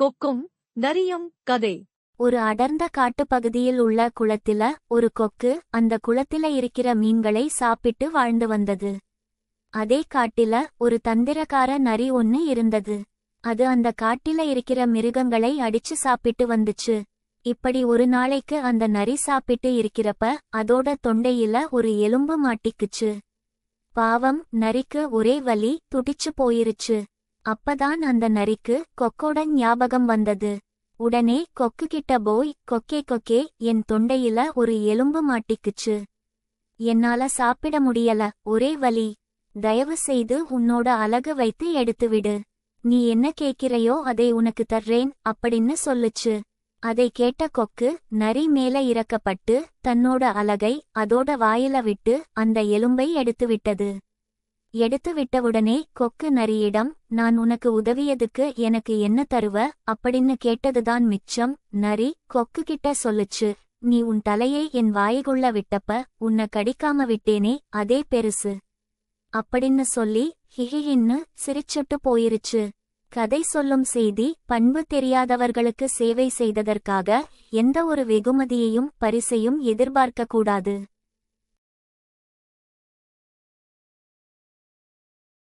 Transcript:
கொக்கும் நரியும் கதை. ஒரு அடர்ந்த காட்டுப்பகுதியில் உள்ள குளத்தில ஒரு கொக்கு அந்த குளத்தில இருக்கிற மீன்களை சாப்பிட்டு வாழ்ந்து வந்தது. அதே காட்டில ஒரு தந்திரக்கார நரி ஒன்னு இருந்தது. அது அந்த காட்டில இருக்கிற மிருகங்களை அடிச்சு சாப்பிட்டு வந்துச்சு. இப்படி ஒரு நாளைக்கு அந்த நரி சாப்பிட்டு இருக்கிறப்ப அதோட தொண்டையில ஒரு எலும்பு மாட்டிக்குச்சு. பாவம் நரிக்கு ஒரே வலி துடிச்சு போயிருச்சு. அப்பதான் அந்த நரிக்கு கொக்கோட ஞாபகம் வந்தது. உடனே கொக்கு கிட்ட போய் கொக்கே கொக்கே என் தொண்டையில ஒரு எலும்பு மாட்டிக்குச்சு. என்னால சாப்பிட முடியல. ஒரே வலி. தயவு செய்து உன்னோட அலகு வைத்து எடுத்துவிடு நீ என்ன கேட்கிறையோ அதை உனக்கு தர்றேன் அப்படின்னு சொல்லுச்சு. அதை கேட்ட கொக்கு நரி மேல இறக்கப்பட்டு தன்னோட அலகை அதோட வாயில விட்டு அந்த எலும்பை எடுத்துவிட்டது எடுத்து விட்டவுடனே கொக்கு நரியிடம் நான் உனக்கு உதவியதுக்கு எனக்கு என்ன தருவ? அப்படின்னு கேட்டதுதான் மிச்சம் நரி கொக்கு கிட்ட சொல்லுச்சு. நீ உன் தலையை என் வாயகுள்ள விட்டப்ப உன்னை கடிக்காம விட்டேனே அதே பெருசு. அப்படின்னு சொல்லி ஹிஹின்னு சிரிச்சுட்டு போயிருச்சு. கதை சொல்லும் செய்தி பண்பு தெரியாதவர்களுக்கு சேவை செய்ததற்காக எந்த ஒரு வெகுமதியையும் பரிசையும் எதிர்பார்க்கக்கூடாது.